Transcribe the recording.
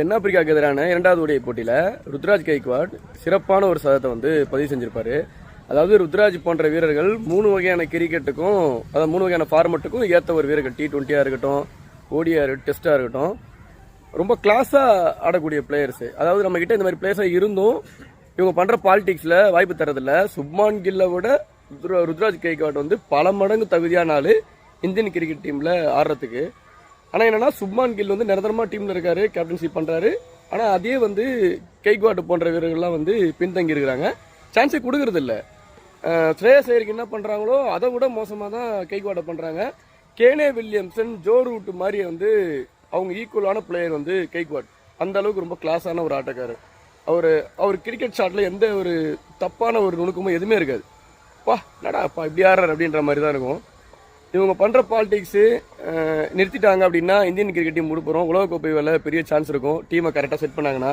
தென்னாப்பிரிக்காவுக்கு எதிரான இரண்டாவது உடைய போட்டியில் ருத்ராஜ் கைக்வாட் சிறப்பான ஒரு சதத்தை வந்து பதிவு செஞ்சிருப்பாரு. அதாவது ருத்ராஜ் போன்ற வீரர்கள் மூணு வகையான கிரிக்கெட்டுக்கும் அதாவது மூணு வகையான ஃபார்மெட்டுக்கும் ஏற்ற ஒரு வீரர்கள். டி ட்வெண்ட்டியாக இருக்கட்டும் ஓடிஆர் டெஸ்ட்டாக இருக்கட்டும் ரொம்ப கிளாஸாக ஆடக்கூடிய பிளேயர்ஸு அதாவது நம்மக்கிட்ட இந்த மாதிரி பிளேயர்ஸாக இருந்தும் இவங்க பண்ணுற பாலிடிக்ஸில் வாய்ப்பு தரதில்ல சுப்மான் கில்லை விட ருத்ரா- ருத்ராஜ் கைக்வாட் வந்து பல மடங்கு தகுதியான ஆள் இந்தியன் கிரிக்கெட் டீமில் ஆடுறதுக்கு. ஆனால் என்னென்னா சுப்மான் கில் வந்து நிரந்தரமாக டீமில் இருக்கார் கேப்டன்ஷிப் பண்ணுறாரு ஆனால் அதே வந்து கெய்க்வாட் போன்ற வீரர்கள்லாம் வந்து பின்தங்கி இருக்கிறாங்க. சான்ஸே கொடுக்கறது இல்ல. அஹ் ஸ்ரேயஸ் ஐயருக்கு என்ன பண்ணுறாங்களோ அதை விட மோசமாக தான் கைக்வாட்டை பண்ணுறாங்க கேனே வில்லியம்சன் ஜோ ரூட் மாதிரி வந்து அவங்க ஈக்குவலான பிளேயர் வந்து கெய்க்வாட் அந்த அளவுக்கு ரொம்ப கிளாஸான ஒரு ஆட்டக்காரர். அவர் அவர் கிரிக்கெட் ஷாட்டில் எந்த ஒரு தப்பான ஒரு நுணுக்கமும் எதுவுமே இருக்காது. பா என்னடா அப்பா இப்படி ஆடுறாரு அப்படின்ற மாதிரி தான் இருக்கும். இவங்க பண்ணுற பாலிடிக்ஸு நிறுத்திட்டாங்க அப்படின்னா இந்தியன் கிரிக்கெட் டீம் முடிப்புறோம் உலகக்கோப்பை வேலை பெரிய சான்ஸ் இருக்கும். டீமை கரெக்டாக செட் பண்ணாங்கன்னா